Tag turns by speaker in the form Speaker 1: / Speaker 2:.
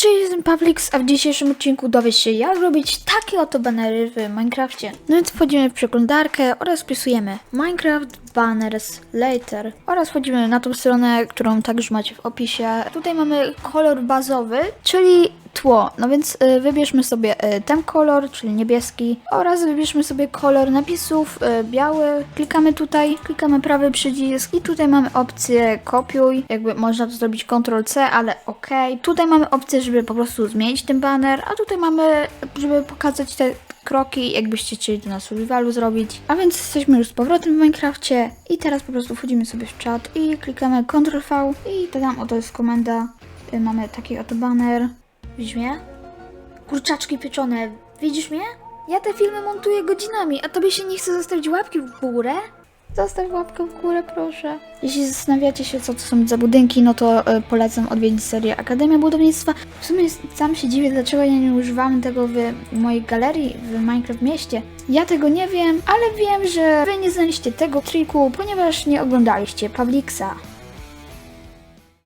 Speaker 1: Cześć, jestem Pawlix, a w dzisiejszym odcinku dowiesz się jak robić takie oto banery w Minecrafcie. No więc wchodzimy w przeglądarkę oraz wpisujemy Minecraft Banners Later oraz wchodzimy na tą stronę, którą także macie w opisie. Tutaj mamy kolor bazowy, czyli tło. No więc y, wybierzmy sobie y, ten kolor, czyli niebieski oraz wybierzmy sobie kolor napisów y, biały. Klikamy tutaj, klikamy prawy przycisk i tutaj mamy opcję kopiuj. Jakby można to zrobić Ctrl C, ale ok. Tutaj mamy opcję, żeby po prostu zmienić ten banner, a tutaj mamy, żeby pokazać te kroki, jakbyście chcieli to na survivalu zrobić. A więc jesteśmy już z powrotem w Minecrafcie i teraz po prostu wchodzimy sobie w czat i klikamy Ctrl V i tam oto jest komenda. Y, Mamy taki oto banner. Widzisz mnie? Kurczaczki pieczone. Widzisz mnie? Ja te filmy montuję godzinami, a tobie się nie chce zostawić łapki w górę? Zostaw łapkę w górę, proszę. Jeśli zastanawiacie się, co to są za budynki, no to e, polecam odwiedzić serię Akademia Budownictwa. W sumie sam się dziwię, dlaczego ja nie używam tego w mojej galerii w Minecraft mieście. Ja tego nie wiem, ale wiem, że wy nie znaliście tego triku, ponieważ nie oglądaliście Pawliksa.